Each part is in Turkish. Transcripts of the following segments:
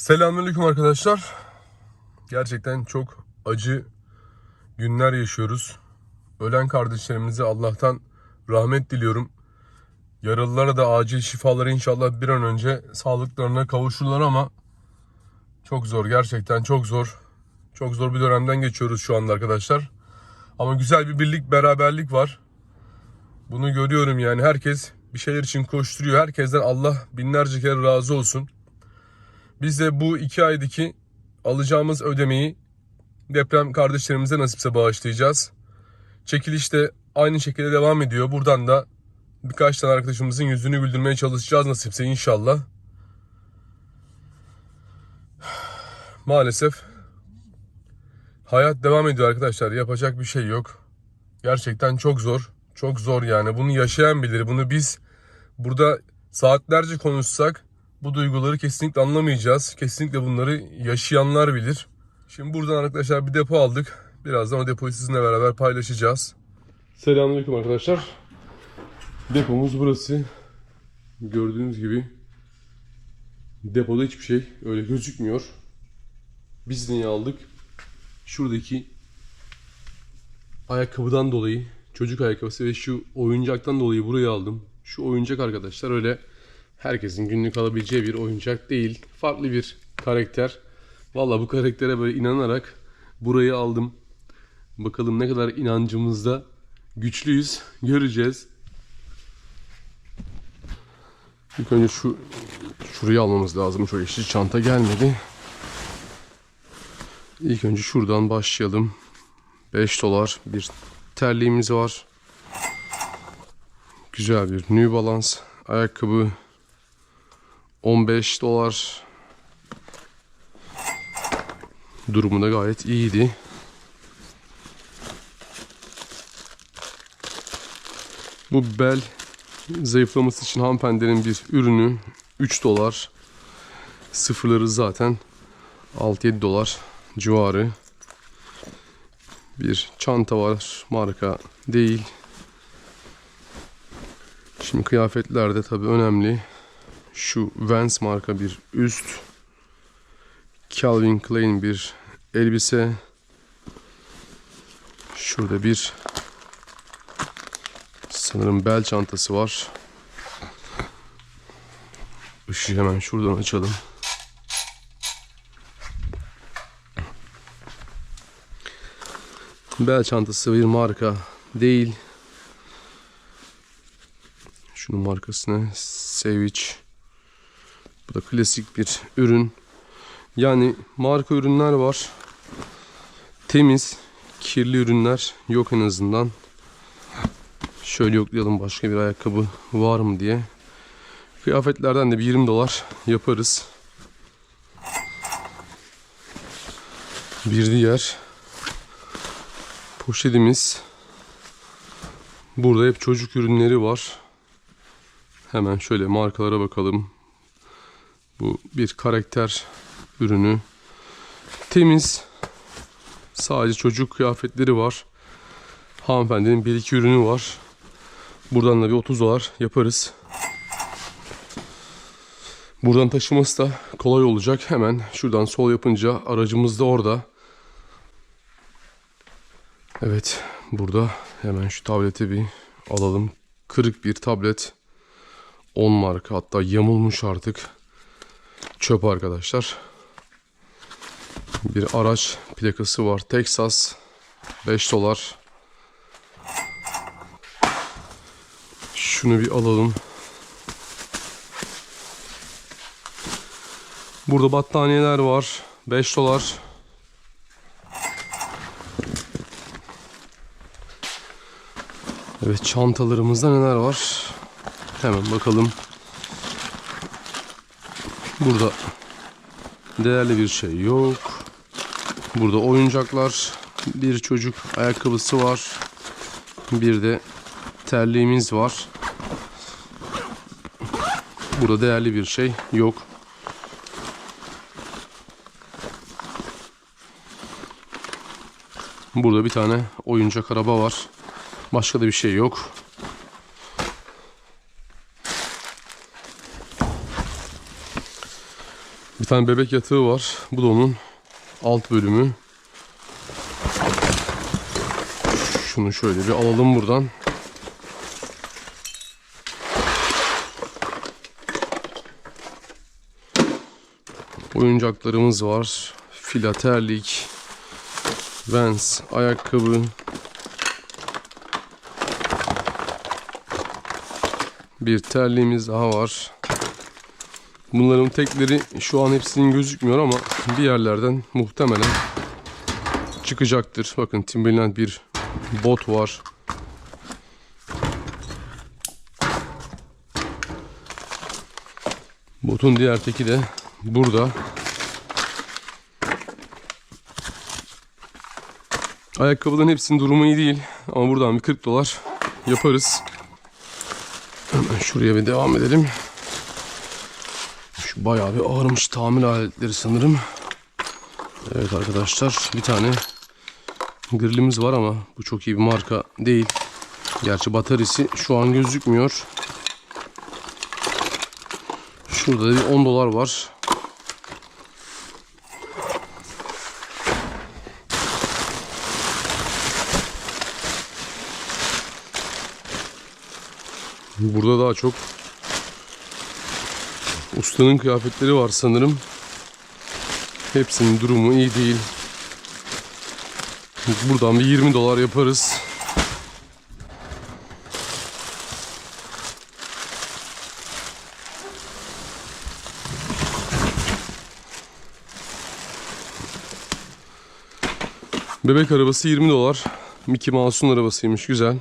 Selamünaleyküm arkadaşlar. Gerçekten çok acı günler yaşıyoruz. Ölen kardeşlerimize Allah'tan rahmet diliyorum. Yaralılara da acil şifaları inşallah bir an önce sağlıklarına kavuşurlar ama çok zor gerçekten çok zor. Çok zor bir dönemden geçiyoruz şu anda arkadaşlar. Ama güzel bir birlik beraberlik var. Bunu görüyorum yani herkes bir şeyler için koşturuyor. Herkesten Allah binlerce kere razı olsun. Biz de bu iki aydaki alacağımız ödemeyi deprem kardeşlerimize nasipse bağışlayacağız. Çekiliş de aynı şekilde devam ediyor. Buradan da birkaç tane arkadaşımızın yüzünü güldürmeye çalışacağız nasipse inşallah. Maalesef hayat devam ediyor arkadaşlar. Yapacak bir şey yok. Gerçekten çok zor. Çok zor yani. Bunu yaşayan bilir. Bunu biz burada saatlerce konuşsak bu duyguları kesinlikle anlamayacağız. Kesinlikle bunları yaşayanlar bilir. Şimdi buradan arkadaşlar bir depo aldık. Birazdan o depoyu sizinle beraber paylaşacağız. Selamünaleyküm arkadaşlar. Depomuz burası. Gördüğünüz gibi depoda hiçbir şey öyle gözükmüyor. Biz niye aldık? Şuradaki ayakkabıdan dolayı çocuk ayakkabısı ve şu oyuncaktan dolayı buraya aldım. Şu oyuncak arkadaşlar öyle herkesin günlük alabileceği bir oyuncak değil. Farklı bir karakter. Valla bu karaktere böyle inanarak burayı aldım. Bakalım ne kadar inancımızda güçlüyüz. Göreceğiz. İlk önce şu şurayı almamız lazım. Çok yeşil çanta gelmedi. İlk önce şuradan başlayalım. 5 dolar bir terliğimiz var. Güzel bir New Balance ayakkabı 15 dolar. Durumu da gayet iyiydi. Bu bel zayıflaması için hanımefendinin bir ürünü 3 dolar. Sıfırları zaten 6-7 dolar civarı. Bir çanta var marka değil. Şimdi kıyafetlerde tabi önemli. Şu Vans marka bir üst. Calvin Klein bir elbise. Şurada bir sanırım bel çantası var. Işığı hemen şuradan açalım. Bel çantası bir marka değil. Şunun markası ne? Savage. Bu da klasik bir ürün. Yani marka ürünler var. Temiz, kirli ürünler yok en azından. Şöyle yoklayalım başka bir ayakkabı var mı diye. Kıyafetlerden de bir 20 dolar yaparız. Bir diğer poşetimiz. Burada hep çocuk ürünleri var. Hemen şöyle markalara bakalım. Bu bir karakter ürünü. Temiz. Sadece çocuk kıyafetleri var. Hanımefendinin bir iki ürünü var. Buradan da bir 30 dolar yaparız. Buradan taşıması da kolay olacak. Hemen şuradan sol yapınca aracımız da orada. Evet burada hemen şu tableti bir alalım. Kırık bir tablet. 10 marka hatta yamulmuş artık. Çöp arkadaşlar. Bir araç plakası var. Texas 5 dolar. Şunu bir alalım. Burada battaniyeler var. 5 dolar. Evet çantalarımızda neler var? Hemen bakalım. Burada değerli bir şey yok. Burada oyuncaklar, bir çocuk ayakkabısı var. Bir de terliğimiz var. Burada değerli bir şey yok. Burada bir tane oyuncak araba var. Başka da bir şey yok. Tane bebek yatağı var. Bu da onun alt bölümü. Şunu şöyle bir alalım buradan. Oyuncaklarımız var. Filaterlik, Vans, ayakkabı. Bir terliğimiz daha var. Bunların tekleri şu an hepsinin gözükmüyor ama bir yerlerden muhtemelen çıkacaktır. Bakın Timberland bir bot var. Botun diğer teki de burada. Ayakkabıların hepsinin durumu iyi değil. Ama buradan bir 40 dolar yaparız. Hemen şuraya bir devam edelim. Bayağı bir ağırmış tamir aletleri sanırım. Evet arkadaşlar bir tane grillimiz var ama bu çok iyi bir marka değil. Gerçi bataryası şu an gözükmüyor. Şurada da bir 10 dolar var. Burada daha çok ustanın kıyafetleri var sanırım. Hepsinin durumu iyi değil. Buradan bir 20 dolar yaparız. Bebek arabası 20 dolar. Mickey Mouse'un arabasıymış güzel.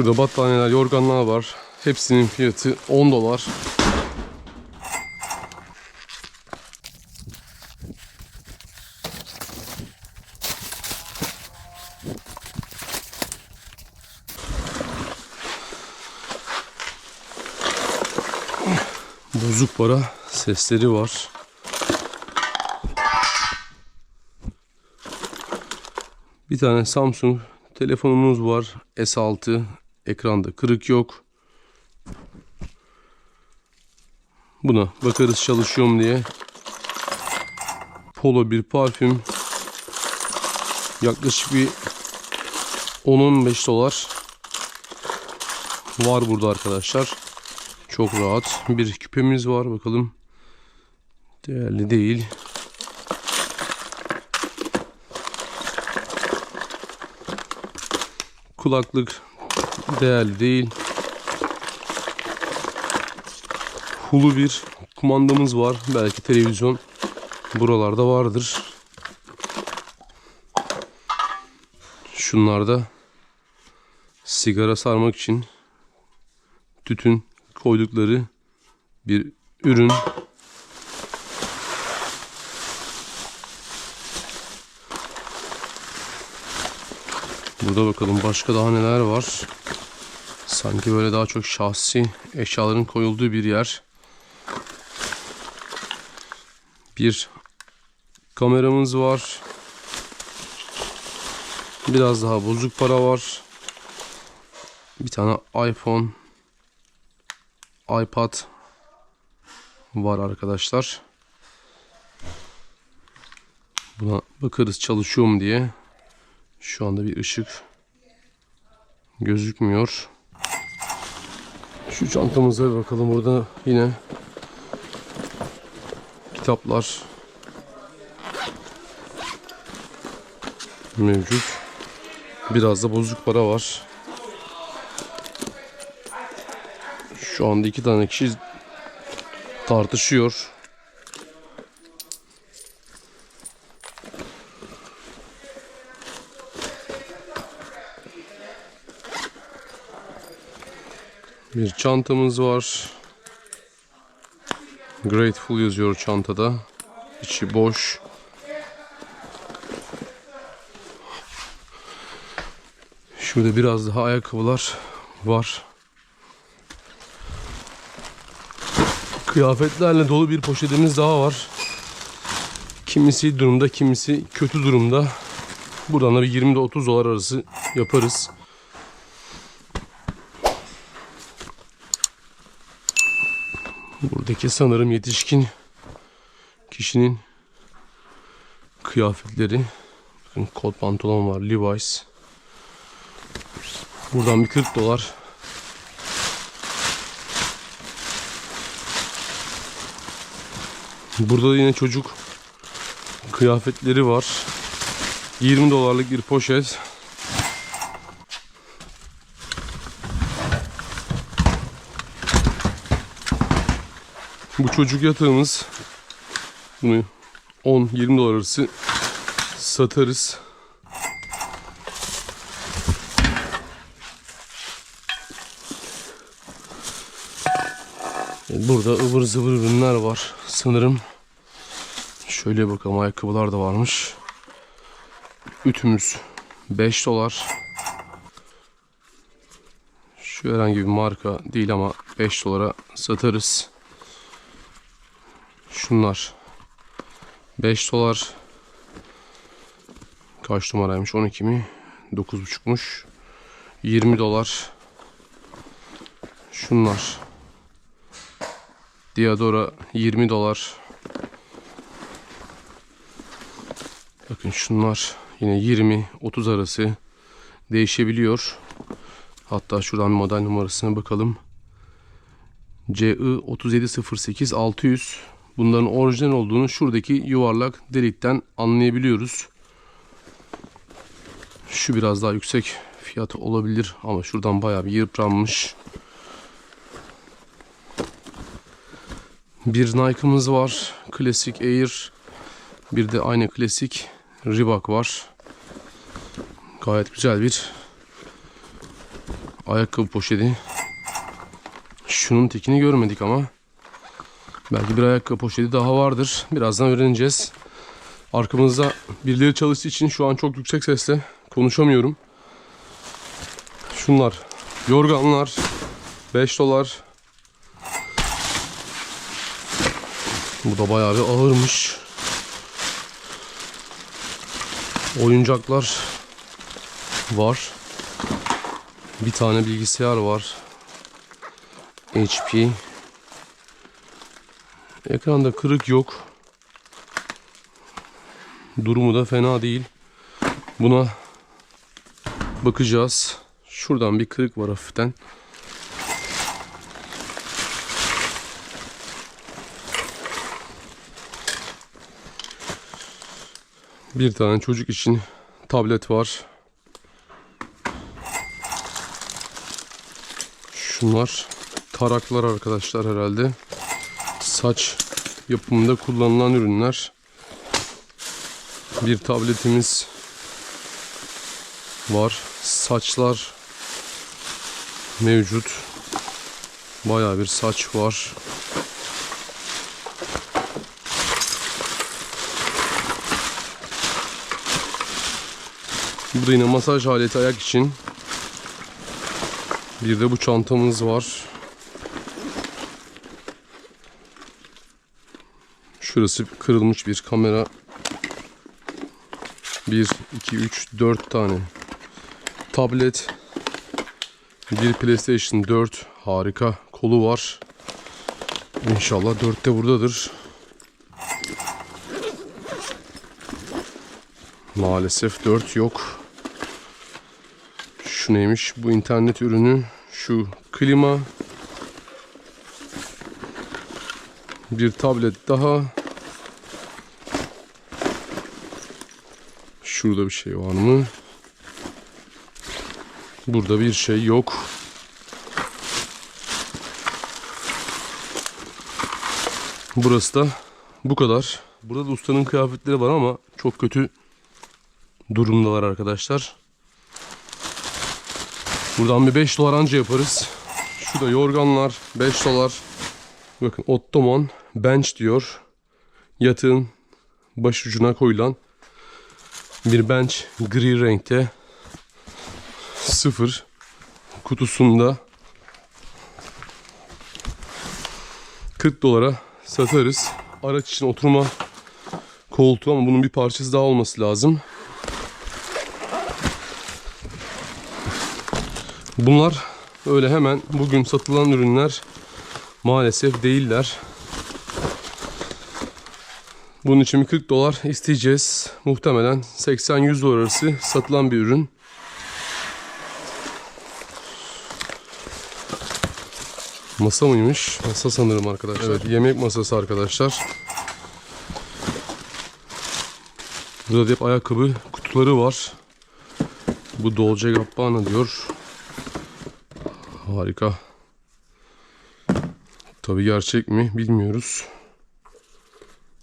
Şurada battaniyeler, yorganlar var. Hepsinin fiyatı 10 dolar. Bozuk para sesleri var. Bir tane Samsung telefonumuz var. S6 ekranda kırık yok. Buna bakarız çalışıyor mu diye. Polo bir parfüm. Yaklaşık bir 10-15 dolar var burada arkadaşlar. Çok rahat. Bir küpemiz var bakalım. Değerli değil. Kulaklık değerli değil. Hulu bir kumandamız var. Belki televizyon buralarda vardır. Şunlarda sigara sarmak için tütün koydukları bir ürün. Burada bakalım başka daha neler var. Sanki böyle daha çok şahsi eşyaların koyulduğu bir yer. Bir kameramız var. Biraz daha bozuk para var. Bir tane iPhone, iPad var arkadaşlar. Buna bakarız çalışıyor mu diye. Şu anda bir ışık gözükmüyor. Şu çantamıza bir bakalım. Burada yine kitaplar mevcut. Biraz da bozuk para var. Şu anda iki tane kişi tartışıyor. Bir çantamız var. Grateful yazıyor çantada. İçi boş. Şurada biraz daha ayakkabılar var. Kıyafetlerle dolu bir poşetimiz daha var. Kimisi durumda, kimisi kötü durumda. Buradan da bir 20 ile 30 dolar arası yaparız. Buradaki sanırım yetişkin kişinin kıyafetleri. Bakın kot pantolon var Levi's. Buradan bir 40 dolar. Burada da yine çocuk kıyafetleri var. 20 dolarlık bir poşet. Bu çocuk yatağımız. Bunu 10-20 dolar arası satarız. Burada ıvır zıvır ürünler var. Sanırım şöyle bakalım ayakkabılar da varmış. Ütümüz 5 dolar. Şu herhangi bir marka değil ama 5 dolara satarız. Şunlar 5 dolar. Kaç numaraymış? 12 mi? 9.5'muş. 20 dolar. Şunlar. Diadora 20 dolar. Bakın şunlar yine 20-30 arası değişebiliyor. Hatta şuradan model numarasına bakalım. CI 3708 600 Bunların orijinal olduğunu şuradaki yuvarlak delikten anlayabiliyoruz. Şu biraz daha yüksek fiyat olabilir ama şuradan bayağı bir yıpranmış. Bir Nike'ımız var. Klasik Air. Bir de aynı klasik Reebok var. Gayet güzel bir ayakkabı poşeti. Şunun tekini görmedik ama. Belki bir ayakkabı poşeti daha vardır. Birazdan öğreneceğiz. Arkamızda birileri çalıştığı için şu an çok yüksek sesle konuşamıyorum. Şunlar. Yorganlar. 5 dolar. Bu da bayağı bir ağırmış. Oyuncaklar var. Bir tane bilgisayar var. HP. Ekranda kırık yok. Durumu da fena değil. Buna bakacağız. Şuradan bir kırık var hafiften. Bir tane çocuk için tablet var. Şunlar taraklar arkadaşlar herhalde. Saç yapımında kullanılan ürünler. Bir tabletimiz var. Saçlar mevcut. Bayağı bir saç var. Burada yine masaj aleti ayak için. Bir de bu çantamız var. Şurası kırılmış bir kamera. 1, 2, 3, 4 tane tablet. Bir PlayStation 4 harika kolu var. İnşallah 4 de buradadır. Maalesef 4 yok. Şu neymiş? Bu internet ürünü. Şu klima. Bir tablet daha. Şurada bir şey var mı? Burada bir şey yok. Burası da bu kadar. Burada da ustanın kıyafetleri var ama çok kötü durumdalar arkadaşlar. Buradan bir 5 dolar anca yaparız. Şu da yorganlar 5 dolar. Bakın Ottoman bench diyor. Yatağın baş ucuna koyulan bir bench gri renkte. Sıfır. Kutusunda 40 dolara satarız. Araç için oturma koltuğu ama bunun bir parçası daha olması lazım. Bunlar öyle hemen bugün satılan ürünler maalesef değiller. Bunun için bir 40 dolar isteyeceğiz. Muhtemelen 80-100 dolar arası satılan bir ürün. Masa mıymış? Masa sanırım arkadaşlar. Evet, yemek masası arkadaşlar. Burada da hep ayakkabı kutuları var. Bu Dolce Gabbana diyor. Harika. Tabii gerçek mi bilmiyoruz.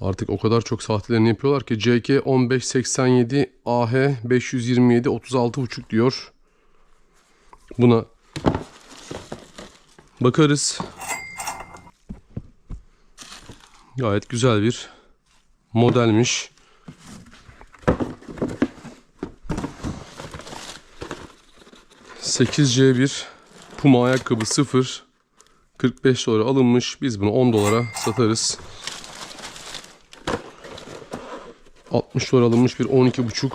Artık o kadar çok saatlerini yapıyorlar ki CK 1587 AH 527 36.5 diyor. Buna bakarız. Gayet güzel bir modelmiş. ...8C1 Puma ayakkabı 0 45 dolara alınmış. Biz bunu 10 dolara satarız. 60 dolar alınmış bir 12,5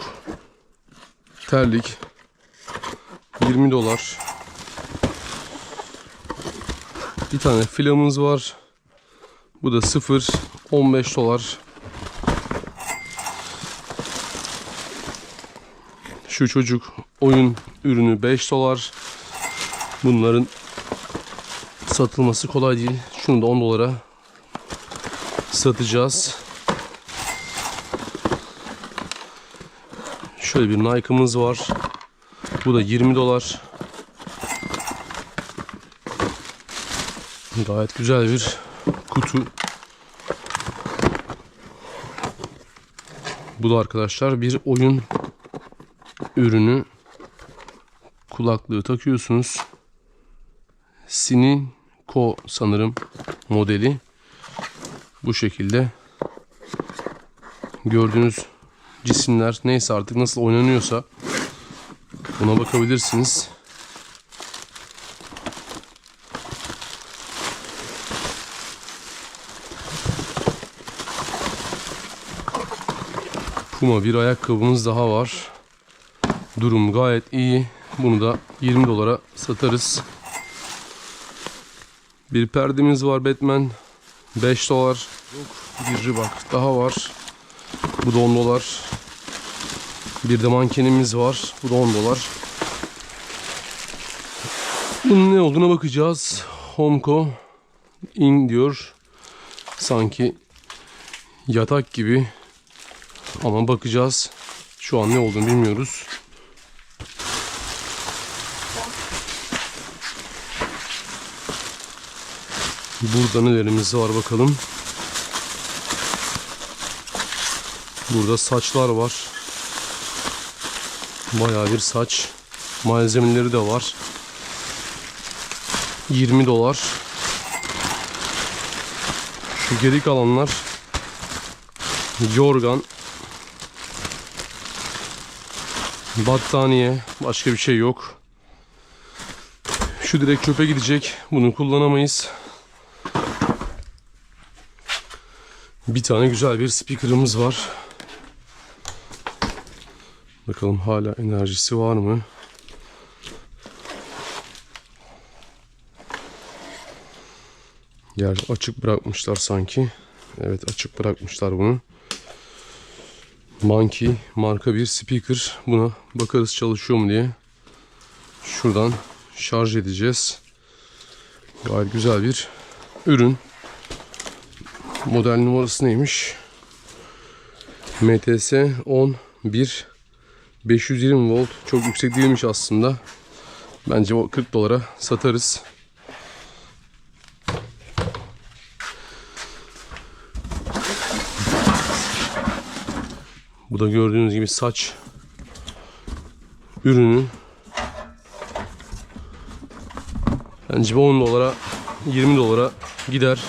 terlik 20 dolar. Bir tane filamız var. Bu da 0 15 dolar. Şu çocuk oyun ürünü 5 dolar. Bunların satılması kolay değil. Şunu da 10 dolara satacağız. Şöyle bir Nike'ımız var. Bu da 20 dolar. Gayet güzel bir kutu. Bu da arkadaşlar bir oyun ürünü. Kulaklığı takıyorsunuz. Sininko sanırım modeli. Bu şekilde gördüğünüz cisimler neyse artık nasıl oynanıyorsa buna bakabilirsiniz. Puma bir ayakkabımız daha var. Durum gayet iyi. Bunu da 20 dolara satarız. Bir perdemiz var Batman. 5 dolar. Bir ribak daha var. Bu da 10 dolar. Bir de mankenimiz var. Bu da 10 dolar. Bunun ne olduğuna bakacağız. Homco in diyor. Sanki yatak gibi. Ama bakacağız. Şu an ne olduğunu bilmiyoruz. Burada nelerimiz var bakalım. Burada saçlar var. Bayağı bir saç. Malzemeleri de var. 20 dolar. Şu geri kalanlar yorgan battaniye başka bir şey yok. Şu direkt çöpe gidecek. Bunu kullanamayız. Bir tane güzel bir speaker'ımız var. Bakalım hala enerjisi var mı? Yer açık bırakmışlar sanki. Evet açık bırakmışlar bunu. Monkey marka bir speaker. Buna bakarız çalışıyor mu diye. Şuradan şarj edeceğiz. Gayet güzel bir ürün. Model numarası neymiş? MTS 11 520 volt. Çok yüksek değilmiş aslında. Bence o 40 dolara satarız. Bu da gördüğünüz gibi saç ürünü. Bence bu 10 dolara 20 dolara gider.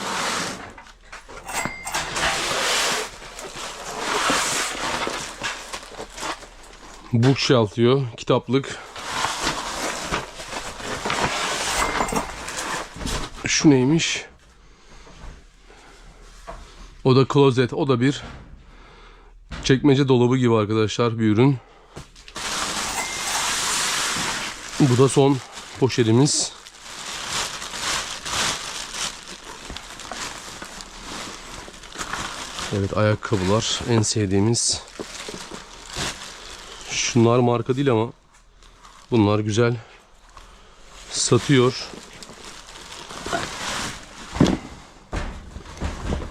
Bookshelf diyor. Kitaplık. Şu neymiş? O da klozet. O da bir çekmece dolabı gibi arkadaşlar bir ürün. Bu da son poşetimiz. Evet ayakkabılar en sevdiğimiz. Şunlar marka değil ama bunlar güzel. Satıyor.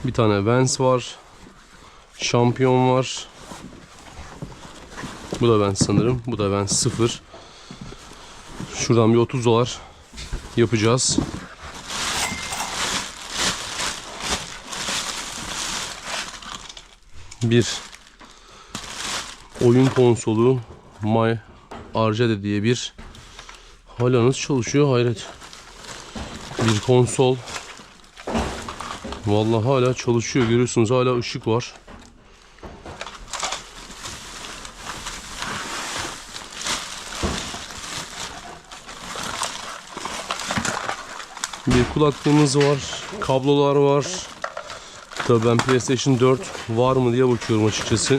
Bir tane Vans var. Şampiyon var. Bu da Vans sanırım. Bu da Vans 0. Şuradan bir 30 dolar yapacağız. Bir oyun konsolu My Arcade diye bir hala nasıl çalışıyor hayret. Bir konsol Vallahi hala çalışıyor görüyorsunuz hala ışık var. Bir kulaklığımız var, kablolar var. Tabii ben PlayStation 4 var mı diye bakıyorum açıkçası.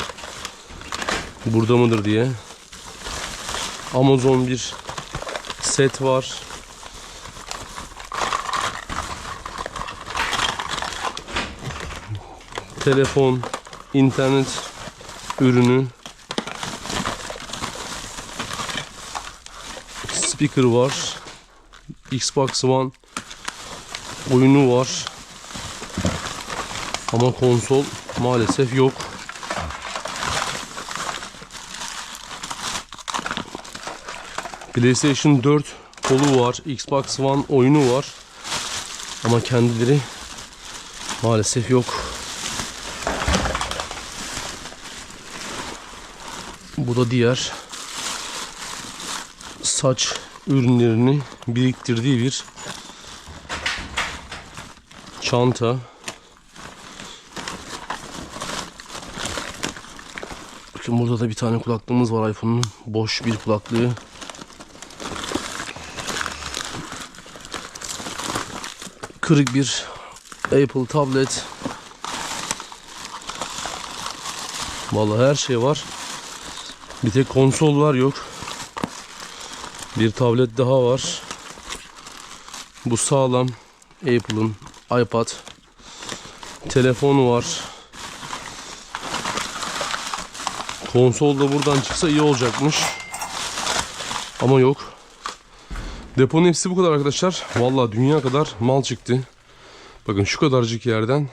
Burada mıdır diye. Amazon bir set var. telefon, internet ürünü, speaker var, Xbox One oyunu var. Ama konsol maalesef yok. PlayStation 4 kolu var, Xbox One oyunu var. Ama kendileri maalesef yok. Bu da diğer saç ürünlerini biriktirdiği bir çanta. Bakın burada da bir tane kulaklığımız var iPhone'un. Boş bir kulaklığı. Kırık bir Apple tablet. Vallahi her şey var. Bir tek konsollar yok. Bir tablet daha var. Bu sağlam. Apple'ın iPad. Telefonu var. Konsol da buradan çıksa iyi olacakmış. Ama yok. Deponun hepsi bu kadar arkadaşlar. Vallahi dünya kadar mal çıktı. Bakın şu kadarcık yerden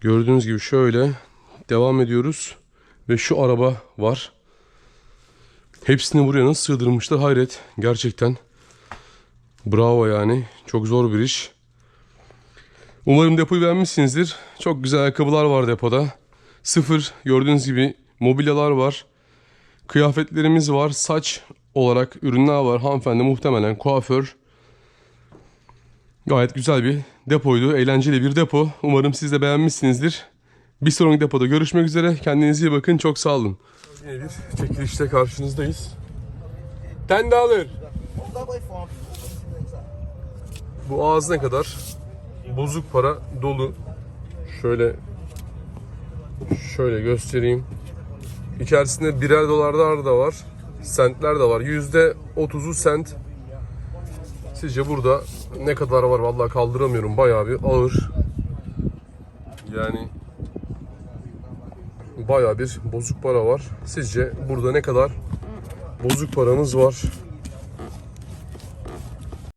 gördüğünüz gibi şöyle devam ediyoruz. Ve şu araba var. Hepsini buraya nasıl sığdırmışlar hayret. Gerçekten. Bravo yani. Çok zor bir iş. Umarım depoyu beğenmişsinizdir. Çok güzel ayakkabılar var depoda. Sıfır gördüğünüz gibi mobilyalar var. Kıyafetlerimiz var. Saç olarak ürünler var. Hanımefendi muhtemelen kuaför. Gayet güzel bir depoydu. Eğlenceli bir depo. Umarım siz de beğenmişsinizdir. Bir sonraki depoda görüşmek üzere. Kendinize iyi bakın. Çok sağ olun. Yine bir çekilişte karşınızdayız. Ten. Bu ağız ne kadar? Bozuk para dolu. Şöyle şöyle göstereyim. İçerisinde birer dolarlar da var. Sentler de var. Yüzde otuzu sent. Sizce burada ne kadar var? Vallahi kaldıramıyorum. Bayağı bir ağır. Yani bayağı bir bozuk para var. Sizce burada ne kadar bozuk paramız var?